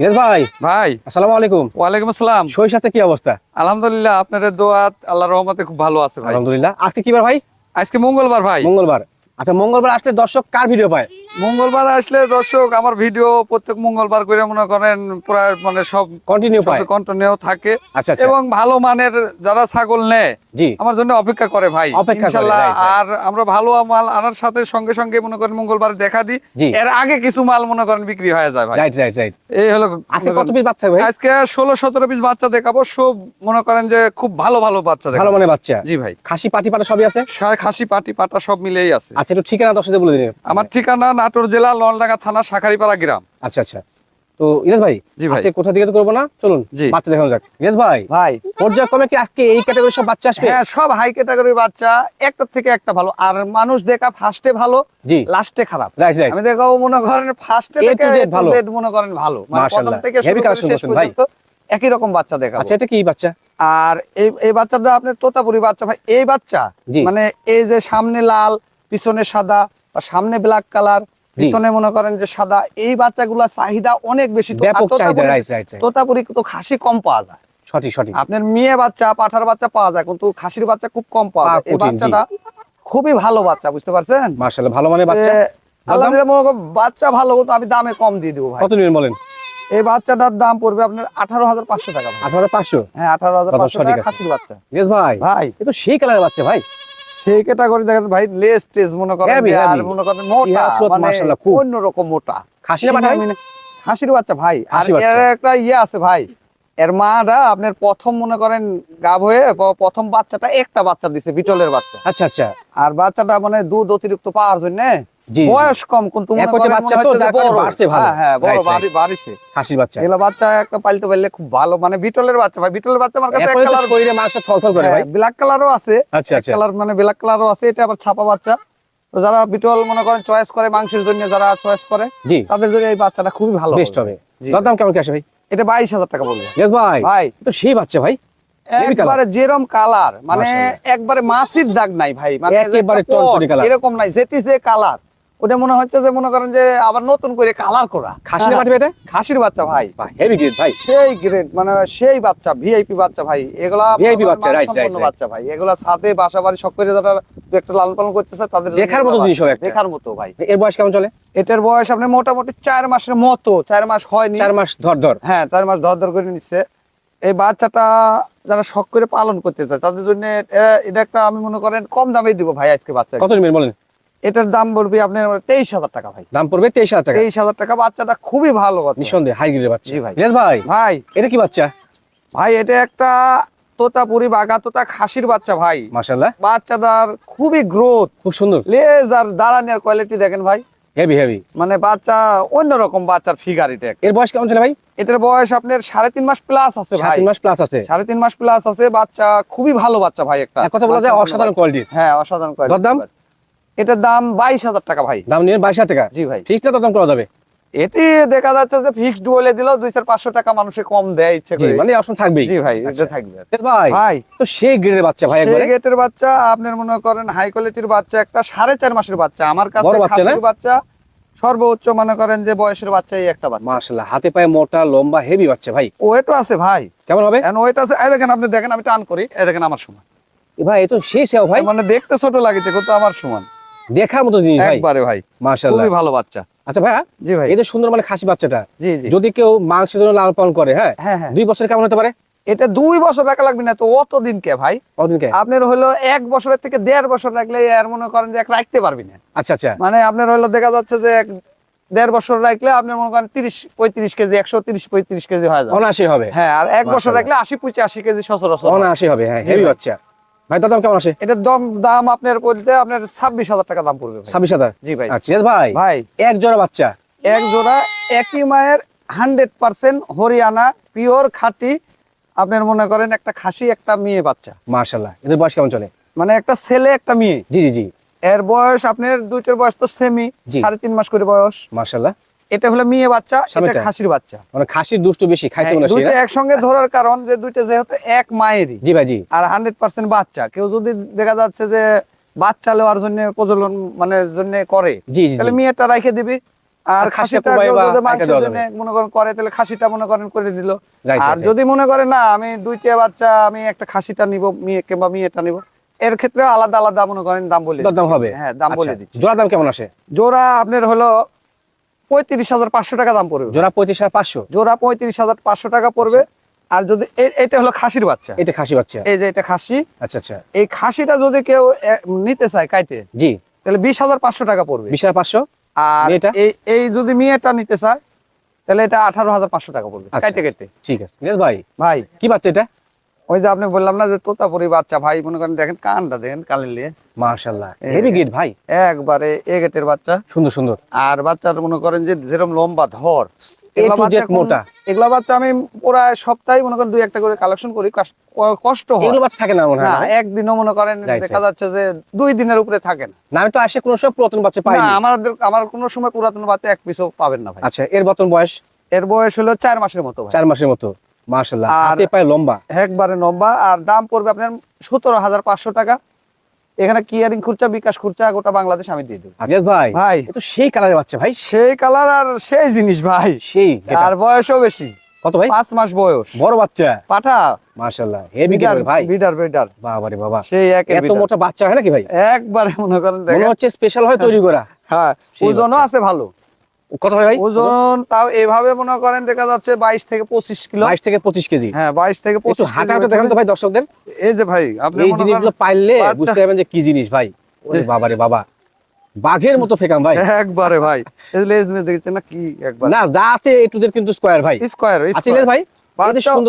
ভাই। ভাই। আসসালামু আলাইকুম। ওয়ালাইকুম আসসালাম। কি অবস্থা? আলহামদুলিল্লাহ আপনাদের দোয়াত আল্লাহর রহমতে খুব ভালো আছে ভাই। আলহামদুলিল্লাহ। আজকে কি বার ভাই? আজকে মঙ্গলবার ভাই। মঙ্গলবার। আচ্ছা মঙ্গলবার আসলে দর্শক কার ভিডিও পায়? মঙ্গলবার আসলে দর্শক আমার ভিডিও প্রত্যেক মঙ্গলবার করে মনে করেন প্রায় মানে সব কন্টিনিউ কন্টিনিউ থাকে। আচ্ছা আচ্ছা। এবং ভালো মানের যারা ছাগল নেয় আমার জন্য অপেক্ষা করে ভাই। ইনশাল্লাহ. আর আমরা ভালো মাল আনার সাথে সঙ্গে সঙ্গে মনে করেন মঙ্গলবার দেখা দিই। এর আগে কিছু মাল মনে করেন বিক্রি হয়ে যায় ভাই। রাইট রাইট রাইট এই হলো আজকে কত পিস বাচ্চা ভাই? আজকে ষোলো সতেরো পিস বাচ্চা দেখাবো। সব মনে করেন যে খুব ভালো ভালো বাচ্চা ভালো দেখাবো মানে বাচ্চা? জি ভাই। খাসি পাটি পাটা সবই আছে? খাসি পাটি পাটা সব মিলেই আছে। আচ্ছা একটু ঠিকানা দর্শকদের বলে দিন। আমার ঠিকানা নাটোর জেলা ললডাঙ্গা থানা শাখারিপাড়া গ্রাম। আচ্ছা আচ্ছা। তো ইরাজ ভাই জি ভাই। আজকে কোথা থেকে তো করব না? চলুন। বাচ্চা দেখানো যাক। ইরাজ ভাই ভাই। পর্যায়ক্রমে কি আজকে এই ক্যাটাগরির সব বাচ্চা আসবে? হ্যাঁ সব হাই ক্যাটাগরির বাচ্চা একটা থেকে একটা ভালো। আর মানুষ দেখা ফার্স্টে ভালো জি। লাস্টে খারাপ। রাইট রাইট আমি দেখাবো মনে করেন ফার্স্টে থেকে ভালো। মনে করেন ভালো। মানে প্রথম থেকে শুরু করে শেষ পর্যন্ত একই রকম বাচ্চা দেখাবো। আচ্ছা এটা কি বাচ্চা? আর এই এই বাচ্চাটা আপনার তোতাপুরি বাচ্চা। ভাই এই বাচ্চা মানে এই যে সামনে লাল পিছনে সাদা বা সামনে ব্ল্যাক কালার পিছনে মনে করেন যে সাদা এই বাচ্চাগুলা চাহিদা অনেক বেশি। তোতাপুরি- তো খাসি কম পাওয়া যায়। সঠিক সঠিক। আপনার মেয়ে বাচ্চা পাঠার বাচ্চা পাওয়া যায় কিন্তু খাসির বাচ্চা খুব কম পাওয়া যায়। এই বাচ্চাটা খুবই ভালো বাচ্চা বুঝতে পারছেন? মার্শাল্লাহ ভালো মানে বাচ্চা? আল্লাহ? মনে করেন বাচ্চা ভালো কিন্তু আমি দামে কম দিয়ে দেবো ভাই। কত নেবেন বলেন? এই বাচ্চাটার দাম পড়বে আপনার আঠারো হাজার পাঁচশো টাকা। আট হাজার পাঁচশো? হ্যাঁ আঠারো হাজার পাঁচশো টাকা খাসির বাচ্চা। ভাই। ভাই। এ তো সেই কালারের বাচ্চা ভাই। সেই ক্যাটাগরি দেখেন ভাই লেস টেস মনে করেন আর মনে করেন মোটা চোখ মাশাআল্লাহ খুব। অন্যরকম মোটা। খাসির বাচ্চা ভাই। আর এর একটা ইয়ে আছে ভাই। এর মাটা আপনার প্রথম মনে করেন গাভ হয়ে প্রথম বাচ্চাটা একটা বাচ্চা দিছে বিটলের বাচ্চা। আচ্ছা আচ্ছা। আর বাচ্চাটা মানে দুধ অতিরিক্ত পাওয়ার জন্য বয়স কম কিন্তু বাচ্চা তো। বাড়ছে ভালো। হ্যাঁ হ্যাঁ বড় Right, right. বাড়ি- বাড়িছে। খাসির বাচ্চা। এগুলো বাচ্চা একটা পালতে পারলে খুব ভালো মানে বিটলের বাচ্চা ভাই বিটলের বাচ্চা আমার কাছে এক কালার শরীরে মাংস থরথর করে ভাই। ব্ল্যাক কালারও আছে। আচ্ছা আচ্ছা। কালার মানে ব্ল্যাক কালারও আছে এটা আবার ছাপা বাচ্চা। তো যারা বিটল মনে করেন চয়েস করে মাংসের জন্য যারা চয়েস করে তাদের জন্য এই বাচ্চাটা খুবই ভালো বেস্ট হবে। কেমন কি আসে ভাই? এটা বাইশ হাজার টাকা বলব। ভাই। ভাই। তো সেই বাচ্চা ভাই। একবারে যেরম কালার মানে একবারে মাসির দাগ নাই ভাই। মানে। এরকম নাই যেটি যে কালার ওটা মনে হচ্ছে যে মনে করেন যে আবার নতুন করে কালার করা। খাসি না পাটি এটা? খাসির বাচ্চা ভাই। হেভি গ্রেড ভাই। সেই গ্রেড মানে সেই বাচ্চা ভিআইপি বাচ্চা ভাই। এগুলা VIP বাচ্চা, মানসম্পন্ন right, right. বাচ্চা ভাই। এগুলা ছাদে বাসা বাড়ি সব করে যারা একটা লালন পালন করতেছে তাদের দেখার মতো জিনিস হবে। দেখার মতো ভাই। এর বয়স কেমন চলে? এটার বয়স আপনি মোটামুটি চার মাসের মতো চার মাস হয়নি। চার মাস ধর ধর। হ্যাঁ চার মাস ধর ধর করে নিচ্ছে। এই বাচ্চাটা যারা শখ করে পালন করতে চায় তাদের জন্য এটা একটা আমি মনে করেন কম দামে দিব ভাই আজকে বাচ্চা কত নেবেন বলেন? এটার দাম পড়বে আপনার তেইশ হাজার টাকা ভাই। দাম পড়বে তেইশ হাজার টাকা। তেইশ হাজার টাকা বাচ্চাটা খুবই ভালো নিঃসন্দেহে হাই গ্রেডের বাচ্চা। ভাই। ভাই ভাই। এটা কি বাচ্চা? ভাই এটা একটা তোতাপুরি বাগা তোতা খাসির বাচ্চা ভাই। মাশাআল্লাহ। বাচ্চাটার খুবই গ্রোথ খুব সুন্দর। লেজ আর দাঁড়ানোর কোয়ালিটি দেখেন ভাই। হেভি হেভি মানে বাচ্চা অন্যরকম বাচ্চার ফিগার এটা এর বয়স কেমন চলে ভাই? এটার বয়স আপনার সাড়ে তিন মাস প্লাস আছে ভাই। তিন মাস প্লাস আছে। সাড়ে তিন মাস প্লাস আছে। বাচ্চা খুবই ভালো বাচ্চা ভাই একটা। কথা বলা যায় অসাধারণ কোয়ালিটির হ্যাঁ অসাধারণ quality দরদাম? এটার দাম বাইশ হাজার টাকা ভাই। দাম নিয়ে বাইশ হাজার টাকা? জি ভাই। ফিক্সড না দাম করা যাবে? এটি দেখা যাচ্ছে যে ফিক্সড বলে দিলেও দুই চার পাঁচশো টাকা মানুষে কম দেয় ইচ্ছে করে। মানে অপশন থাকবেই। জি ভাই আচ্ছা। এটা থাকবে ভাই ভাই। তো সেই গ্রেডের বাচ্চা ভাই সেই গেটের বাচ্চা আপনার মনে করেন হাই কোয়ালিটির বাচ্চা একটা সাড়ে চার মাসের বাচ্চা। আমার কাছে? খাসির বাচ্চা সর্বোচ্চ মনে করেন যে বয়সের বাচ্চাই একটা বাচ্চা। মাশাআল্লাহ হাতে পায়ে মোটা লম্বা হেভি বাচ্চা ভাই। ওয়েটও আছে ভাই। কেমন হবে? ওয়েট আছে এই দেখেন আপনি দেখেন আমি টান করি এই দেখেন আমার সমান। ভাই এ তো সেই সেও ভাই। মানে দেখতে ছোট লাগিতে কিন্তু আমার সমান। দেখার মতো জিনিস ভাই। একবারে ভাই। মাশাআল্লাহ। খুবই ভালো বাচ্চা। আচ্ছা ভাইয়া জি ভাই। যে সুন্দর মানে খাসি বাচ্চাটা জি জি। যদি কেউ মাংসের জন্য লালন পালন করে হ্যাঁ? হ্যাঁ হ্যাঁ। দুই বছর কেমন হতে পারে? এটা দুই বছর রাখা লাগবে না তো অত দিন কে ভাই? আপনার হলো এক বছরের থেকে দেড় বছর রাখলে আর মনে করেন যে এক রাখতে পারবি না। আচ্ছা আচ্ছা। মানে আপনার হলো দেখা যাচ্ছে যে এক দেড় বছর রাখলে আপনি মনে করেন তিরিশ পঁয়ত্রিশ কেজি একশো তিরিশ পঁয়ত্রিশ কেজি হয় অনাশি হবে। হ্যাঁ আর এক বছর রাখলে আশি পঁচাশি কেজি সচরাচর। অনাশি হবে হ্যাঁ হেভি বাচ্চা। ভাই দাম কেমন আসে? এটার দাম দাম আপনার বলতে আপনার ছাব্বিশ হাজার টাকা দাম পড়বে। ছাব্বিশ হাজার? জি ভাই। আচ্ছা ভাই। ভাই। এক জোড়া বাচ্চা। এক জোড়া একই মায়ের হান্ড্রেড পার্সেন্ট হরিয়ানা পিওর খাঁটি। আপনার মনে করেন একটা খাসি একটা মেয়ে বাচ্চা। মাশাআল্লাহ। এদের বয়স কেমন চলে? মানে একটা ছেলে একটা মেয়ে। জি জি জি। এর বয়স আপনার দুইটার বয়স তো সেমি। সাড়ে তিন মাস করে বয়স। মাশাআল্লাহ। এটা হলো মেয়ে বাচ্চা এটা খাসির বাচ্চা। মানে খাসির দুষ্টু বেশি খাইতে হ্যাঁ, মনে হয় দুইটা একসঙ্গে ধরার কারণ যে দুইটা যেহেতু এক মায়েরই। জি ভাই জি। আর হান্ড্রেড পার্সেন্ট বাচ্চা। কেউ যদি দেখা যাচ্ছে যে বাচ্চা লেওয়ার জন্য প্রজনন মানে জন্য করে তাহলে মেয়েটা রাখে দিবি। আর খাসিটা কেউ যদি মাংসের জন্য মনে করেন করে তাহলে খাসিটা মনে করেন করে দিল। আর যদি মনে করে না আমি দুইটা বাচ্চা আমি একটা খাসিটা নিব মেয়ে কিংবা মেয়েটা নিব এর ক্ষেত্রে আলাদা আলাদা মনে করেন দাম বলে দিচ্ছি। হবে? হ্যাঁ দাম বলে আচ্ছা, দিচ্ছি। জোড়া দাম কেমন আসে? জোড়া আপনার হলো পঁয়ত্রিশ হাজার পাঁচশো টাকা দাম পড়বে। জোড়া পঁয়ত্রিশ হাজার পাঁচশো? জোড়া পঁয়ত্রিশ হাজার পাঁচশো টাকা পড়বে। আর যদি এটা হলো খাসির বাচ্চা। এটা খাসি বাচ্চা। এই যে এটা খাসি। আচ্ছা আচ্ছা। এই খাসিটা যদি কেউ নিতে চায় কাইটে জি। তাহলে বিশ হাজার পাঁচশো টাকা পড়বে। বিশ হাজার পাঁচশো? আর? এই এই যদি মেয়েটা নিতে চায় তাহলে এটা আঠারো হাজার পাঁচশো টাকা পড়বে। আচ্ছা। কাইটে কেটে ঠিক আছে ভাই। ভাই। কি বাচ্চা এটা? ওই যে আপনি বললাম না যে তোতাপুরি বাচ্চা ভাই মনে করেন দেখেন কানটা দেখেন হেভি গেট ভাই। একবারে এ গেটের বাচ্চা। সুন্দর সুন্দর। আর বাচ্চার মনে করেন যে যেরকম লম্বা ধর এগুলা বাচ্চা জেড এখন- মোটা। এগুলা বাচ্চা আমি প্রায় সপ্তাহে মনে করেন দুই একটা করে কালেকশন করি কষ্ট হয়। এগুলো বাচ্চা থাকে না মনে হয় একদিনও মনে করেন দেখা যাচ্ছে যে দুই দিনের উপরে থাকে না। না আমি তো আসে কোনো সব পুরাতন বাচ্চা পাইনি। না আমাদের আমার কোনো সময় পুরাতন বাচ্চা এক পিসও পাবেন না ভাই। আচ্ছা এর বর্তমান বয়স? এর বয়স হলো চার মাসের মতো চার মাসের মতো। মাশাল্লাহ আর- হাতে পায়ে লম্বা। একবারে লম্বা আর দাম পড়বে আপনার সতেরো হাজার পাঁচশো টাকা। এখানে কিয়ারিং খুরচা বিকাশ খুরচা গোটা বাংলাদেশ আমি দিয়ে দেবো। আজাদ ভাই ভাই। তো সেই কালারের বাচ্চা ভাই। সেই কালার আর সেই জিনিস ভাই। সেই আর বয়সও বেশি। কত ভাই? পাঁচ মাস বয়স। বড় বাচ্চা। পাঠা। মাশাল্লাহ হেভি গেট ভাই। বিডার বিডার বাবা রে বাবা। সেই একের এত মোটা বাচ্চা হয় নাকি ভাই? একবারে মনে করেন মনে হচ্ছে স্পেশাল হয় তৈরি করা। হ্যাঁ ওজনও আছে ভালো। কত হয় ভাই? ওজন তাও এভাবে মনে করেন দেখা যাচ্ছে বাইশ থেকে পঁচিশ কিলো। বাইশ থেকে পঁচিশ কেজি। হ্যাঁ বাইশ থেকে একটু পঁচিশ হাঁটা হাঁটা দেখান তো ভাই দর্শকদের। এই যে ভাই আপনি এই জিনিসগুলো পাইলে বুঝতে পারবেন যে কি জিনিস ভাই। ওরে বাবা রে বাবা। বাঘের মতো ফেকাম ভাই। একবারে ভাই। এই লেজ মেজ দেখছেন না কি একবার? না যা আছে এটুদের কিন্তু স্কোয়ার ভাই। স্কোয়ার আসলে ভাই?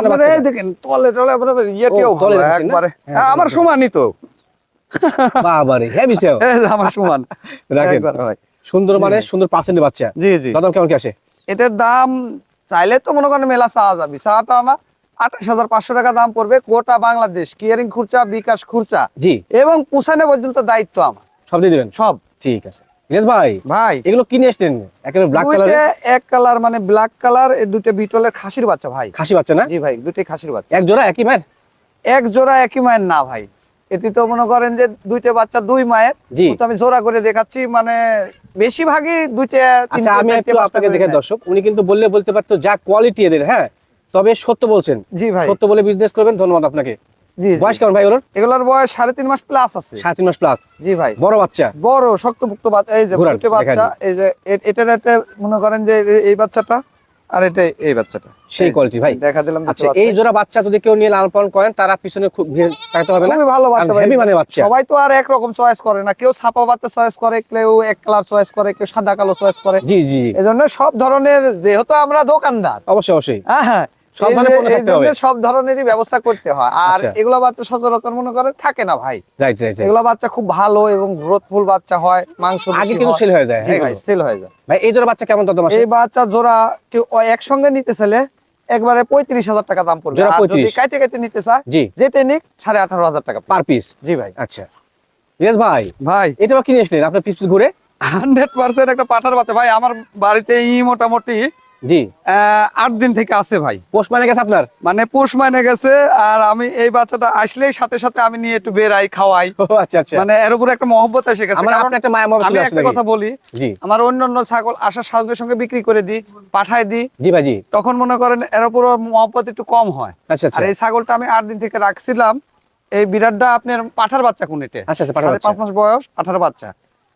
আপনারা দেখেন তলে আপনারা ও, তলে ভালো, একবারে। হ্যাঁ, হ্যাঁ, আমার সমানই তো। বাবা রে হেভি সেও এই যে আমার সমান। রাখেন। ভাই। সুন্দর মানে সুন্দর পার্সেন্টের বাচ্চা। জি জি। দাদা কেমন কি আসে? এটার দাম চাইলে তো মনে করেন মেলা চাওয়া যাবে। চাওয়াটা না আঠাশ হাজার পাঁচশো টাকা দাম পড়বে গোটা বাংলাদেশ। কিয়ারিং খুরচা বিকাশ খুরচা। জি। এবং পুষানো পর্যন্ত দায়িত্ব আমার। সব দিয়ে দিবেন? সব। ঠিক আছে। ভাই ভাই। এগুলো কিনে আসছেন একেবারে ব্ল্যাক কালার দুইটা এক কালার মানে ব্ল্যাক কালার এই দুটো বিটলের খাসির বাচ্চা ভাই। খাসি বাচ্চা না? জি ভাই দুটোই খাসির বাচ্চা। এক জোড়া একই মায়ের? এক জোড়া একই মায়ের না ভাই। এটি তো মনে করেন যে দুইটা বাচ্চা দুই মায়ের। জি। তো আমি জোড়া করে দেখাচ্ছি মানে বেশিরভাগই দুইটা আচ্ছা আমি একটু আপনাকে দেখে দর্শক উনি কিন্তু বললে বলতে পারতো যা কোয়ালিটি এদের হ্যাঁ? তবে সত্য বলছেন। জি ভাই। সত্য বলে বিজনেস করবেন ধন্যবাদ আপনাকে। জি। বয়স কেমন ভাই ওর? এগুলোর বয়স সাড়ে তিন মাস প্লাস আছে। সাড়ে তিন মাস প্লাস জি ভাই। বড় বাচ্চা। বড় বাচ্চা এই যে বাচ্চা এই যে এ- এটার একটা মনে করেন যে এই বাচ্চাটা আর এটা এই বাচ্চাটা। সেই কোয়ালিটি ভাই। দেখা দিলাম আচ্ছা এই জোড়া বাচ্চা যদি কেউ নিয়ে লাল পালন করেন তারা পিছনে খুব ভিড় থাকতে হবে না। খুবই ভালো বাচ্চা ভাই। মানে বাচ্চা। সবাই তো আর একরকম চয়েস করে না। কেউ ছাপা বাচ্চা চয়েস করে কেউ এক কালার চয়েস করে কেউ সাদা কালো চয়েস করে। জি জি। এজন্য সব ধরনের যেহেতু আমরা দোকানদার অবশ্যই অবশ্যই। হ্যাঁ হ্যাঁ। সব ধরনেরই ব্যবস্থা করতে হয়। আর আচ্ছা। এগুলা বাচ্চা সচরাচর মনে করেন থাকে না ভাই। রাইট বাচ্চা খুব ভালো এবং গ্রোথফুল বাচ্চা হয় মাংস আগে কিন্তু সেল হয়ে যায় ভাই সেল হয়ে যায়। ভাই এই জোড়া বাচ্চা কেমন মাসে এই বাচ্চা জোড়া কেউ একসঙ্গে নিতে চাইলে একবারে পঁয়ত্রিশ হাজার টাকা দাম পড়বে। যদি কাইতে কাইতে নিতে চায় যেতে নিক সাড়ে আঠারো হাজার টাকা পার পিস জি ভাই। আচ্ছা। ইয়েস ভাই ভাই। এটা কিনে আসলেন আপনার পিস পিস ঘুরে? হান্ড্রেড পার্সেন্ট একটা পাঠার বাচ্চা। ভাই আমার বাড়িতে মোটামুটি জি। আট দিন থেকে আছে ভাই। পোস্ট মানে গেছে আপনার? মানে পোষ মাইনে গেছে আর আমি এই বাচ্চাটা আসলেই সাথে সাথে আমি নিয়ে একটু বেরাই খাওয়াই। আচ্ছা আচ্ছা। মানে এর উপরে একটা মহব্বত এসে গেছে। আমার একটা মায়া মহব্বত আমি একটা কথা বলি জি। আমার অন্য অন্য ছাগল আসার সঙ্গে সঙ্গে বিক্রি করে দিই পাঠায় দিই। জি ভাই জি। তখন মনে করেন এর উপর মহব্বত একটু কম হয়। আচ্ছা আচ্ছা। আর এই ছাগলটা আমি আট দিন থেকে রাখছিলাম। এই বিরাটটা আপনার পাঠার বাচ্চা কোন এটা? আচ্ছা আচ্ছা। পাঁচ মাস বয়স পাঠার বাচ্চা।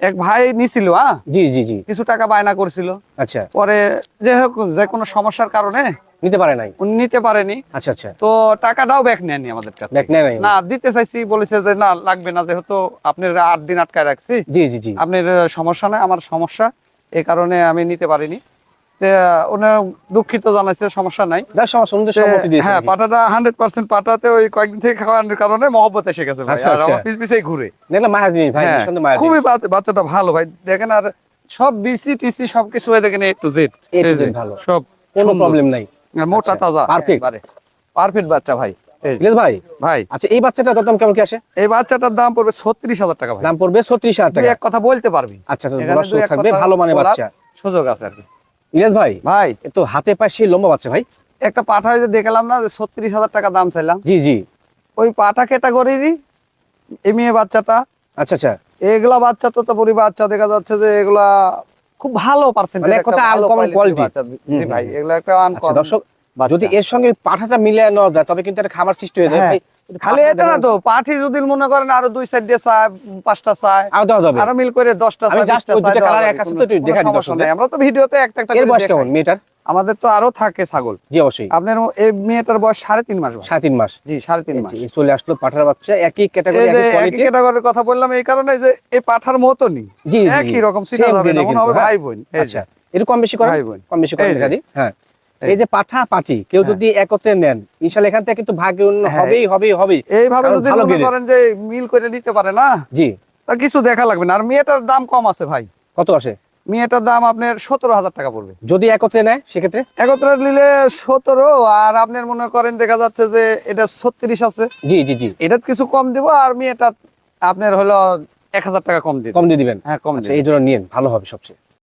এক ভাই নিছিল হ্যাঁ জি জি জি। কিছু টাকা বায়না করছিল। আচ্ছা। পরে যে হোক যে কোনো সমস্যার কারণে নিতে পারে নাই? উনি নিতে পারেনি। আচ্ছা আচ্ছা। তো টাকাটাও ব্যাক নেয়নি আমাদের কাছে ব্যাক নেয় না দিতে চাইছি বলেছে যে না লাগবে না যেহেতু আপনার আট দিন আটকায় রাখছি। জি জি জি। আপনার সমস্যা নাই আমার সমস্যা। এই কারণে আমি নিতে পারিনি। ওনার দুঃখিত জানাইছে সমস্যা নাই। হ্যাঁ পাটাটা হান্ড্রেড পার্সেন্ট পাটাতে ওই কয়েকদিন থেকে খাওয়ানোর কারণে মহব্বত এসে গেছে ভাই। আচ্ছা, আর আচ্ছা। আমার পিস পিছেই ঘুরে হ্যাঁ, খুবই বাচ্চাটা ভালো ভাই। দেখেন আর সব বিসি টিসি সবকিছু দেখেন এ টু জেড। সব কোনো প্রবলেম নাই। মোটা আচ্ছা, তাজা। পারফেক্ট বাচ্চা ভাই। এই ভাই? ভাই। আচ্ছা এই বাচ্চাটা দাম কেমন কি আসে? এই বাচ্চাটার দাম পড়বে ছত্রিশ হাজার টাকা দাম পড়বে ছত্রিশ হাজার টাকা। এক কথা বলতে পারবি। আচ্ছা থাকবে ভালো মানে বাচ্চা। সুযোগ আছে আর কি। ইলিয়াস ভাই ভাই। তো হাতে পায়ে সেই লম্বা বাচ্চা ভাই। একটা পাঠা যে দেখলাম না যে ছত্রিশ হাজার টাকা দাম চাইলাম। জি জি। ওই পাঠা ক্যাটাগরিরই এই মেয়ে বাচ্চাটা। আচ্ছা আচ্ছা। এগুলা বাচ্চা তো তো পরি বাচ্চা দেখা যাচ্ছে যে এগুলা খুব ভালো পার্সেন্ট এক কথা uncommon quality। জি ভাই এগুলো একটা আচ্ছা আনকমন দর্শক যদি এর সঙ্গে পাঠাটা মিলিয়ে নেওয়া যায় তবে কিন্তু একটা খামার সৃষ্টি হয়ে যায়। হ্যাঁ। ভাই, খালি এটা না তো পাঠি যদি মনে করেন আরও দুই সাইড দিয়ে চায় পাঁচটা চায় আরও মিল করে দশটা। আমরা তো ভিডিওতে একটা একটা করে। মেয়েটার? আমাদের তো আরও থাকে ছাগল। জি অবশ্যই। আপনার এই মেয়েটার বয়স সাড়ে তিন মাস সাড়ে তিন মাস। জি সাড়ে তিন মাস। চলে আসলো পাঠার বাচ্চা একই ক্যাটাগরি একই ক্যাটাগরির কথা বললাম এই কারণে যে এই পাঠার মতনই। একই রকম চিনা Same যাবে breed না এ কিন্তু, হবে। ভাই। বোন। আচ্ছা একটু কম বেশি করেন? ভাই বোন। কম বেশি করে হ্যাঁ। এই যে পাঠা পাঠি কেউ হ্যাঁ। যদি একত্রে নেন ইনশাল্লাহ এখান থেকে কিন্তু ভাগ্য হ্যাঁ। হবেই হবেই হবেই। এইভাবে যদি মনে করেন যে মিল করে নিতে পারে না জি। তা কিছু দেখা লাগবে না। আর মেয়েটার দাম কম আছে ভাই। কত আসে? মেয়েটার দাম আপনার সতেরো হাজার টাকা পড়বে। যদি একত্রে নেয় সেক্ষেত্রে? একত্রে নিলে সতেরো আর আপনার মনে করেন দেখা যাচ্ছে যে এটা ছত্রিশ আছে। জি জি জি। এটা কিছু কম দিব আর মেয়েটা আপনার হলো এক হাজার টাকা কম দিব কম দিয়ে দিবেন? হ্যাঁ কম আচ্ছা এই জন্য নিন ভালো হবে সবচেয়ে।